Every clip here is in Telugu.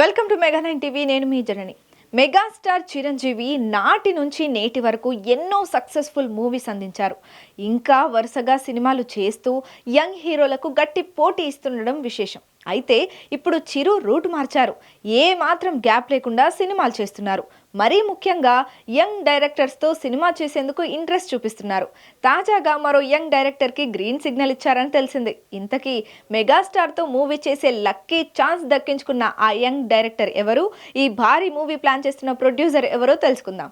Welcome to mega nine TV నేను మీ జనని. మెగాస్టార్ చిరంజీవి నాటి నుంచి నేటి వరకు ఎన్నో సక్సెస్ఫుల్ మూవీస్ అందించారు. ఇంకా వరుసగా సినిమాలు చేస్తూ యంగ్ హీరోలకు గట్టి పోటీ ఇస్తుండడం విశేషం. అయితే ఇప్పుడు చిరు రూట్ మార్చారు. ఏ మాత్రం గ్యాప్ లేకుండా సినిమాలు చేస్తున్నారు. మరీ ముఖ్యంగా యంగ్ డైరెక్టర్స్తో సినిమా చేసేందుకు ఇంట్రెస్ట్ చూపిస్తున్నారు. తాజాగా మరో యంగ్ డైరెక్టర్కి గ్రీన్ సిగ్నల్ ఇచ్చారని తెలిసింది. ఇంతకీ మెగాస్టార్తో మూవీ చేసే లక్కీ ఛాన్స్ దక్కించుకున్న ఆ యంగ్ డైరెక్టర్ ఎవరు? ఈ భారీ మూవీ ప్లాన్ చేస్తున్న ప్రొడ్యూసర్ ఎవరో తెలుసుకుందాం.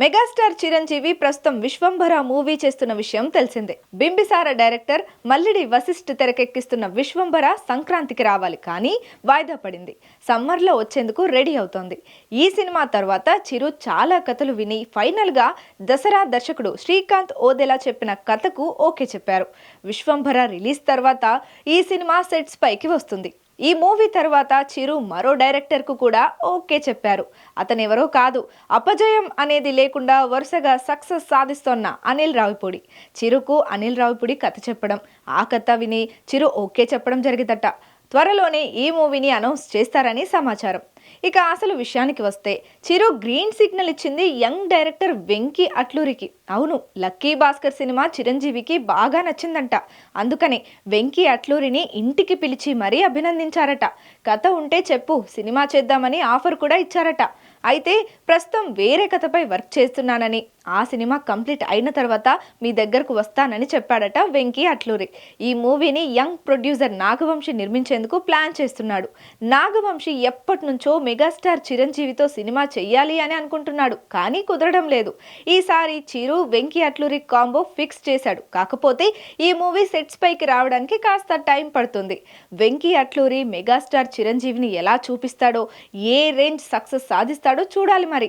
మెగాస్టార్ చిరంజీవి ప్రస్తుతం విశ్వంభర మూవీ చేస్తున్న విషయం తెలిసిందే. బింబిసార డైరెక్టర్ మల్లిడి వశిష్ఠ్ తెరకెక్కిస్తున్న విశ్వంభర సంక్రాంతికి రావాలి కానీ వాయిదా పడింది. సమ్మర్లో వచ్చేందుకు రెడీ అవుతోంది. ఈ సినిమా తర్వాత చిరు చాలా కథలు విని ఫైనల్గా దసరా దర్శకుడు శ్రీకాంత్ ఓదెలా చెప్పిన కథకు ఓకే చెప్పారు. విశ్వంభర రిలీజ్ తర్వాత ఈ సినిమా సెట్స్ పైకి వస్తుంది. ఈ మూవీ తర్వాత చిరు మరో డైరెక్టర్కు కూడా ఓకే చెప్పారు. అతను ఎవరో కాదు. అపజయం అనేది లేకుండా వరుసగా సక్సెస్ సాధిస్తోన్న అనిల్ రావిపూడి. చిరుకు అనిల్ రావిపూడి కథ చెప్పడం ఆ కథ విని చిరు ఓకే చెప్పడం జరిగిందట. త్వరలోనే ఈ మూవీని అనౌన్స్ చేస్తారని సమాచారం. ఇక అసలు విషయానికి వస్తే చిరు గ్రీన్ సిగ్నల్ ఇచ్చింది యంగ్ డైరెక్టర్ వెంకీ అట్లూరికి. అవును లక్కీ భాస్కర్ సినిమా చిరంజీవికి బాగా నచ్చిందంట. అందుకనే వెంకీ అట్లూరిని ఇంటికి పిలిచి మరీ అభినందించారట. కథ ఉంటే చెప్పు సినిమా చేద్దామని ఆఫర్ కూడా ఇచ్చారట. అయితే ప్రస్తుతం వేరే కథపై వర్క్ చేస్తున్నానని. ఆ సినిమా కంప్లీట్ అయిన తర్వాత మీ దగ్గరకు వస్తానని చెప్పాడట వెంకీ అట్లూరి. ఈ మూవీని యంగ్ ప్రొడ్యూసర్ నాగవంశి నిర్మించేందుకు ప్లాన్ చేస్తున్నాడు. నాగవంశి ఎప్పటి నుంచో మెగాస్టార్ చిరంజీవితో సినిమా చెయ్యాలి అని అనుకుంటున్నాడు కానీ కుదరడం లేదు. ఈసారి చిరు వెంకీ అట్లూరి కాంబో ఫిక్స్ చేశాడు. కాకపోతే ఈ మూవీ సెట్స్ పైకి రావడానికి కాస్త టైం పడుతుంది. వెంకీ అట్లూరి మెగాస్టార్ చిరంజీవిని ఎలా చూపిస్తాడో ఏ రేంజ్ సక్సెస్ సాధిస్తాడో చేస్తాడు చూడాలి మరి.